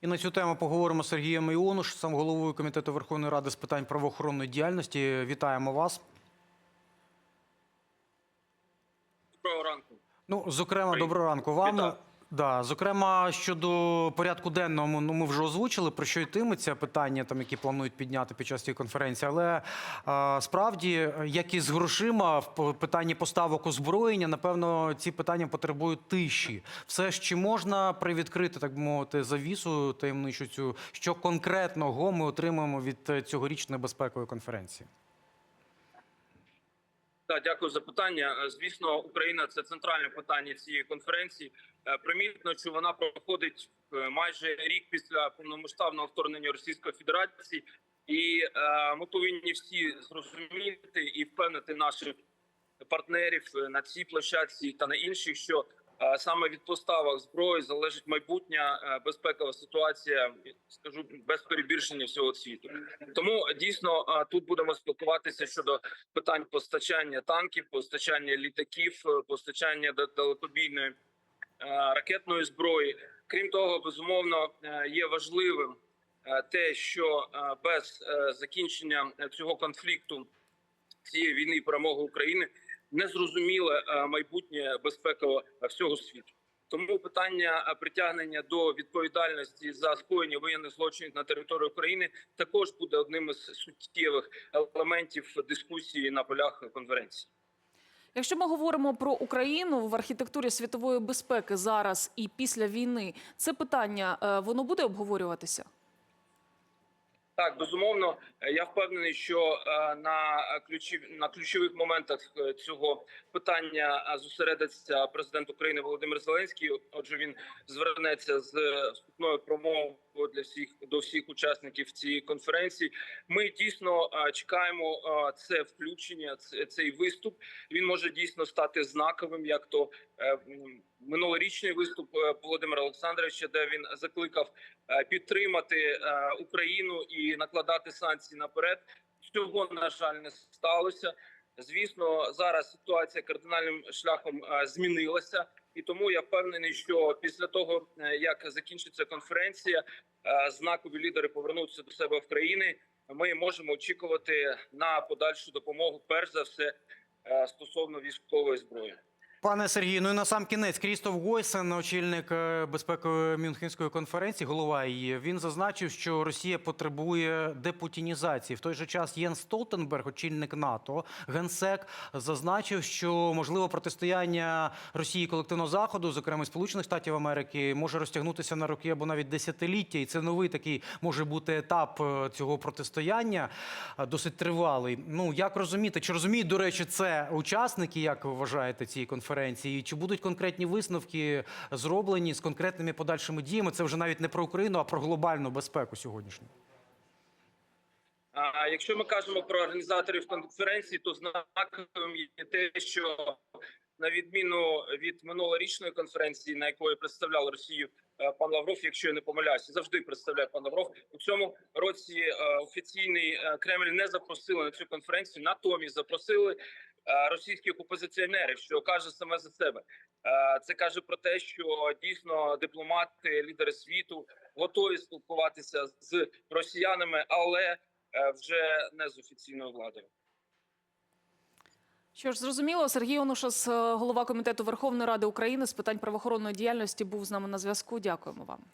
І на цю тему поговоримо з Сергієм Іонуш, сам головою комітету Верховної Ради з питань правоохоронної діяльності. Вітаємо вас. Доброго ранку. Ну, зокрема, доброго ранку вам. Вітаю. Да, зокрема, щодо порядку денного, ну ми вже озвучили про що йтиметься питання, там які планують підняти під час цієї конференції. Але а, справді, як і з грошима, в питанні поставок озброєння, напевно, ці питання потребують тиші. Все ж чи можна привідкрити, так би мовити, завісу таємничу цю, що конкретного ми отримаємо від е, цьогорічної безпекової конференції? Так, дякую за питання. Е, Звісно, Україна це центральне питання цієї конференції. Е, Примітно, що вона проходить е, майже рік після повномасштабного вторгнення Російської Федерації, і ми повинні всі зрозуміти і впевнити наших партнерів на цій площадці та на інших, що саме від поставок зброї залежить майбутня е, безпекова ситуація, скажу без перебільшення всього світу. Тому дійсно е, тут будемо спілкуватися щодо питань постачання танків, постачання літаків, е, постачання далекобійної ракетної зброї. Крім того, безумовно є важливим те, що без закінчення цього конфлікту цієї війни перемоги України незрозуміле е, майбутнє безпекове всього світу. Тому питання е, притягнення до відповідальності за скоєння воєнних злочинів на території України також буде одним із суттєвих елементів дискусії на полях конференції. Якщо ми говоримо про Україну в архітектурі світової безпеки зараз і після війни, це питання е, воно буде обговорюватися? Так, безумовно, Е, я впевнений, що е, на ключів на ключових моментах е, цього питання зосередиться президент України Володимир Зеленський. Отже, він звернеться з вступною промовою для всіх до всіх учасників цієї конференції. Ми дійсно чекаємо це включення, цей виступ. Він може дійсно стати знаковим, як то минулорічний виступ Володимира Олександровича, де він закликав підтримати Україну і накладати санкції наперед. Цього на жаль не сталося. Звісно, зараз ситуація кардинальним шляхом е, змінилася, і тому я впевнений, що після того е, як закінчиться конференція, е, знакові лідери повернуться до себе в країни. Ми можемо очікувати на подальшу допомогу, перш за все стосовно військової зброї. Пане Сергію, ну і на сам кінець Крістоф Гойсен, очільник е, безпекової Мюнхенської конференції, голова її, він зазначив, що Росія потребує депутінізації. В той же час Єн Столтенберг, очільник НАТО, генсек, зазначив, що можливо протистояння Росії колективного заходу, зокрема Сполучених Штатів Америки, може розтягнутися на роки або навіть десятиліття, і це новий такий може бути етап е, цього протистояння, е, досить тривалий. Ну як розуміти, чи розуміють, до речі, це учасники, як ви вважаєте, цієї конференції? І Чи будуть конкретні висновки зроблені з конкретними подальшими діями? Це вже навіть не про Україну, а про глобальну безпеку сьогоднішню. А якщо ми кажемо про організаторів конференції, то знаковим є те, що на відміну від минулорічної конференції, на якої представляв Росію е, пан Лавров, якщо я не помиляюся, завжди представляє пан Лавров. У цьому році е, офіційний е, Кремль не запросили на цю конференцію. Натомість запросили російських опозиціонерів, що каже саме за себе. Е, Це каже про те, що дійсно дипломати, лідери світу готові спілкуватися з росіянами, але е, вже не з офіційною владою. Що ж, зрозуміло, Сергій Онушас, е, голова комітету Верховної Ради України з питань правоохоронної діяльності, був з нами на зв'язку. Дякуємо вам.